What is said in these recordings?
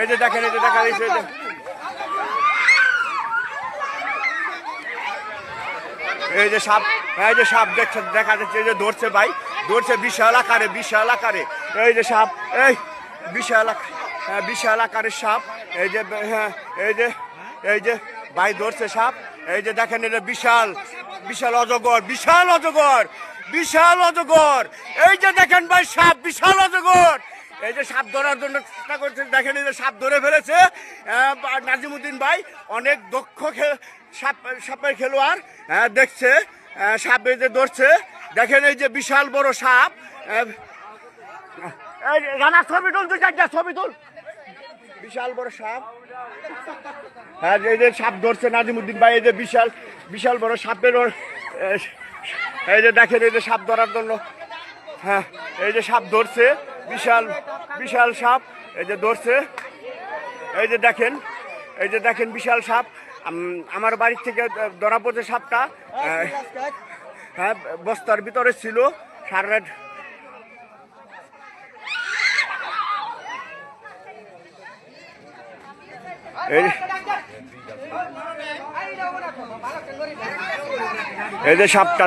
এই যে দেখেন এই যে দেখা যাচ্ছে এই যে। এই যে সাপ এই যে সাপ দেখছে দেখা যাচ্ছে এই যে ধরছে ভাই ধরছে বিশাল আকারে বিশাল আকারে এই যে সাপ এই বিশাল হ্যাঁ, বিশাল আকারের সাপ এই যে হ্যাঁ এই যে এই যে ভাই ধরছে সাপ এই যে দেখেন এটা বিশাল বিশাল অজগর বিশাল অজগর বিশাল অজগর এই যে দেখেন ভাই সাপ বিশাল অজগর এই যে সাপ ধরার জন্য চেষ্টা করছে দেখেন এই যে সাপ ধরে ফেলেছে নাজিমুদ্দিন ভাই অনেক দক্ষ সাপ সাপের খেলোয়াড় দেখছে সাপ এই যে ধরছে দেখেন এই যে বিশাল বড় সাপ রানা ছবি তুল তুই ছবি তুল বিশাল বড় সাপ হ্যাঁ এই যে সাপ ধরছে নাজিমুদ্দিন ভাই এই যে বিশাল বিশাল বড় সাপের এই যে দেখেন এই যে সাপ ধরার জন্য হ্যাঁ এই যে সাপ ধরছে বিশাল বিশাল সাপ, এই যে ধরছে। এই যে দেখেন, এই যে দেখেন বিশাল সাপ। আম- আমার বাড়ির থেকে ধরা পড়ছে সাপটা। হ্যাঁ বস্তার ভিতরে ছিল সারা এই যে সাপটা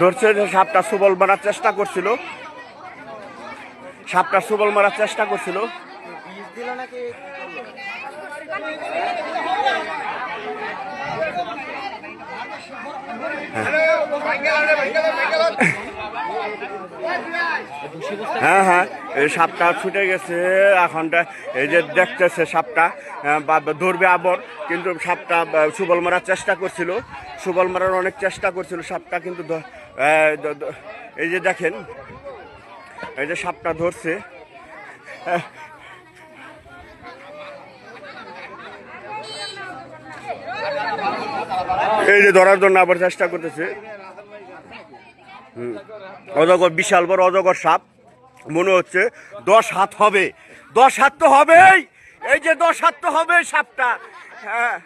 ধরছে যে সাপটা সুবল বানার চেষ্টা করছিল। সাপটা সুবল মারার চেষ্টা করছিল। হ্যাঁ হ্যাঁ এই সাপটা ছুটে গেছে এখনটা এই যে দেখতেছে সাপটা বা বা ধরবে আবর, কিন্তু সাপটা সুবল মারার চেষ্টা করছিল, সুবল মারার অনেক চেষ্টা করছিল সাপটা, কিন্তু এই যে দেখেন এই যে সাপটা ধরছে। এই যে ধরার জন্য আবার চেষ্টা করতেছে। অজগর, বিশাল বড় অজগর সাপ। মনে হচ্ছে দশ হাত হবে। দশ হাত তো হবেই! এই যে দশ হাত তো হবে সাপটা। হ্যাঁ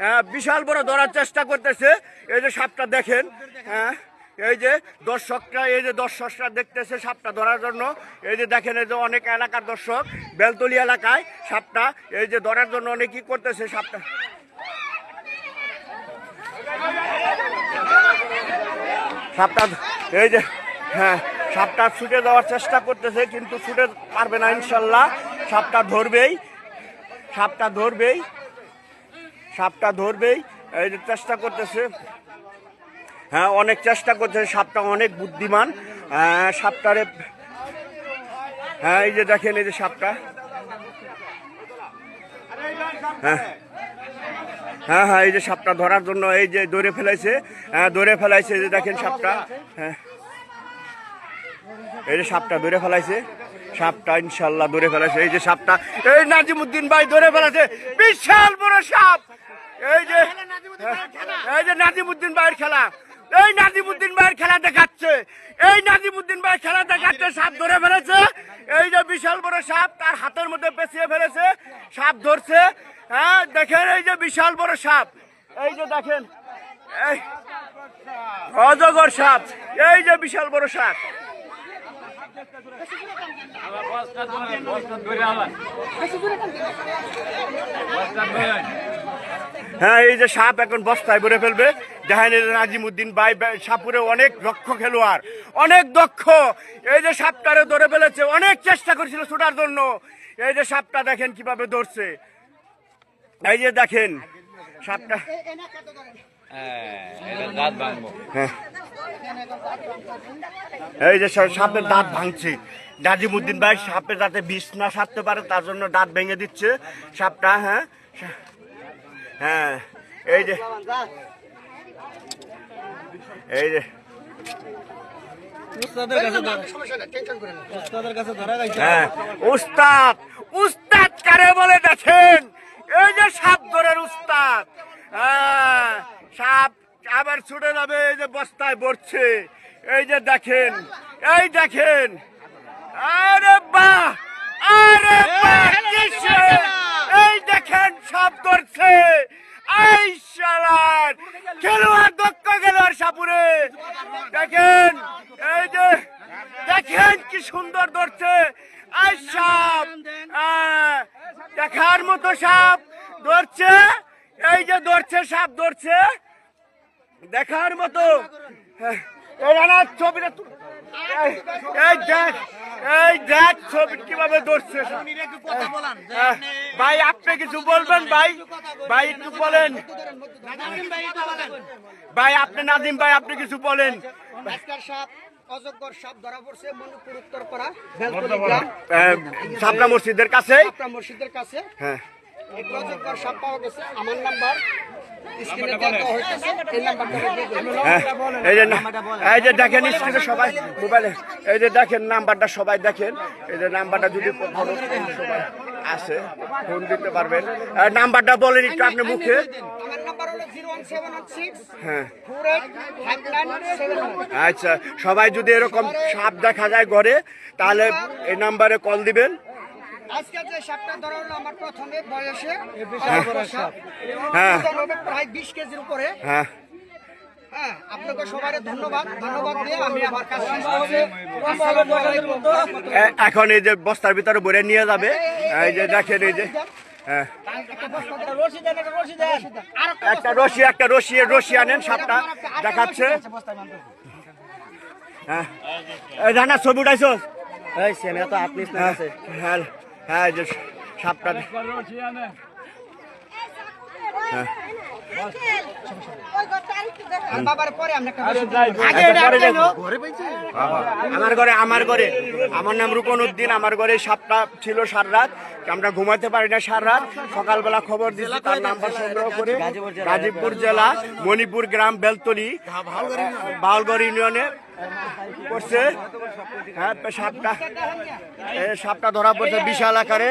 হ্যাঁ বিশাল বড় ধরার চেষ্টা করতেছে। এই যে সাপটা দেখেন। হ্যাঁ এই যে দর্শকরা, এই যে দর্শকরা দেখতেছে সাপটা ধরার জন্য। এই যে দেখেন, এই যে অনেক এলাকার দর্শক, বেলতলি এলাকায় সাপটা, এই যে ধরার জন্য অনেক কি করতেছে সাপটা। সাপটা, এই যে হ্যাঁ সাপটা ছুটে দেওয়ার চেষ্টা করতেছে, কিন্তু ছুটে পারবে না, ইনশাল্লাহ। সাপটা ধরবেই সাপটা ধরবেই সাপটা ধরবেই, এই যে চেষ্টা করতেছে। হ্যাঁ অনেক চেষ্টা করতেছে সাপটা অনেক বুদ্ধিমান। আহ, সাপটারে হ্যাঁ এই যে দেখেন এই যে সাপটা। হ্যাঁ। হ্যাঁ হ্যাঁ এই যে সাপটা ধরার জন্য এই যে ধরে ফেলাইছে। হ্যাঁ ধরে ফেলাইছে যে দেখেন সাপটা। হ্যাঁ। এই যে সাপটা ধরে ফেলাইছে। সাপটা ইনশাল্লাহ ধরে ফেলাইছে। এই যে সাপটা এই নাজিমুদ্দিন ভাই ধরে ফেলাইছে। বিশাল বড় সাপ! এই যে এই যে নাজিমুদ্দিন ভাইয়ের খেলা। এই নাজিমুদ্দিন ভাইয়ের খেলা দেখাচ্ছে। এই নাজিমুদ্দিন ভাই খেলা দেখাচ্ছে, সাপ ধরে ফেলেছে। এই যে বিশাল বড় সাপ, তার হাতের মধ্যে পেঁচিয়ে ফেলেছে, সাপ ধরছে। হ্যাঁ দেখেন এই যে বিশাল বড় সাপ। এই যে দেখেন, এই অজগর সাপ, এই যে বিশাল বড় সাপ। হ্যাঁ এই যে সাপ এখন বস্তায় ভরে ফেলবে। জাহানের নাজিমুদ্দিন ভাই সাপুরে অনেক দক্ষ খেলোয়াড় অনেক দক্ষ। এই যে সাপটারে ধরে ফেলেছে অনেক চেষ্টা করেছিল ছোটার জন্য। এই যে সাপটা দেখেন কীভাবে ধরছে। এই যে দেখেন সাপটা হ্যাঁ এই যে সাপের দাঁত ভাঙছে। নাজিমুদ্দিন ভাই সাপে যাতে বিষ না সারতে পারে তার জন্য দাঁত ভেঙে দিচ্ছে। সাপটা হ্যাঁ হ্যাঁ এই যে এই যে হ্যাঁ উস্তাদ উস্তাদ কারে বলে দেখেন এই যে সাপ ধরের উস্তাদ। হ্যাঁ সাপ আবার ছুটে যাবে এই যে বস্তায় পড়ছে এই যে দেখেন এই দেখেন। আরে বাহ আরে বাহ সে- এই দেখেন সাপ ধরছে এই শালার খেলোয়াড় দক্ষ খেলোয়াড় সাপুরে দেখেন এই যে দেখেন কি সুন্দর ধরছে এই সাপ আহ, দেখার মতো সাপ ধরছে এই যে ধরছে সাপ ধরছে। দেখার মতো। হ্যাঁ, ছবিটা এই- দেখ এই দেখ ছবি কীভাবে ধরছে হ্যাঁ, ভাই আপনি কিছু বলবেন ভাই? ভাই একটু বলেন। ভাই আপনি নাদিম ভাই আপনি কিছু বলেন। আজকাল সাপ ধরা পড়ছে মনুপুর উত্তর পাড়া বেলতলি গ্রাম। আহ, সাবনা মসজিদের কাছে মসজিদের কাছে। হ্যাঁ। এক অজগর সাপ পাওয়া গেছে আমার নাম্বার স্ক্রিনে দেওয়া হয়েছে এই নাম্বারটা দিয়ে দিন। হ্যাঁ, এই যে যে দেখেন স্ক্রিনে সবাই মোবাইলে এই যে দেখেন নাম্বারটা সবাই দেখেন এই যে নাম্বারটা যদি সবাই আসে ফোন দিতে পারবেন। নাম্বারটা বলেন একটু আপনি মুখে। হ্যাঁ। আচ্ছা সবাই যদি এরকম সাপ দেখা যায় ঘরে তাহলে এই নাম্বারে কল দিবেন। আজকে যে সাপটা ধরা হলো আমার প্রথমে বয়সে হ্যাঁ। প্রায় বিশ কেজির উপরে। হ্যাঁ। হ্যাঁ আপনাকে সবাই ধন্যবাদ। ধন্যবাদ দিয়ে আমি আমার কাছে আসছি। আসসালামু আলাইকুম। এ- এখন এই যে বস্তার ভিতরে ভরে নিয়ে যাবে। এই যে দেখেন এই যে হ্যাঁ। একটা রশি একটা রশি রশি আনেন সাপটা দেখাচ্ছে। হ্যাঁ। এই রানা ছবি উঠাইছো এই সেম তো আপনি হ্যাঁ। হ্যাঁ হ্যাঁ এই আমরা ঘরে আমার ঘরে আমার নাম রুকন উদ্দিন আমার ঘরে সাপটা ছিল সার রাত আমরা ঘুমাতে পারি না সার রাত, সকালবেলা খবর দিচ্ছি তার নাম্বার সংগ্রহ করে, গাজীপুর জেলা মণিপুর গ্রাম বেলতলি, বাউলগড় ইউনিয়নে করছে হ্যাঁ সাপটা সাপটা ধরা পড়ছে বিশাল আকারে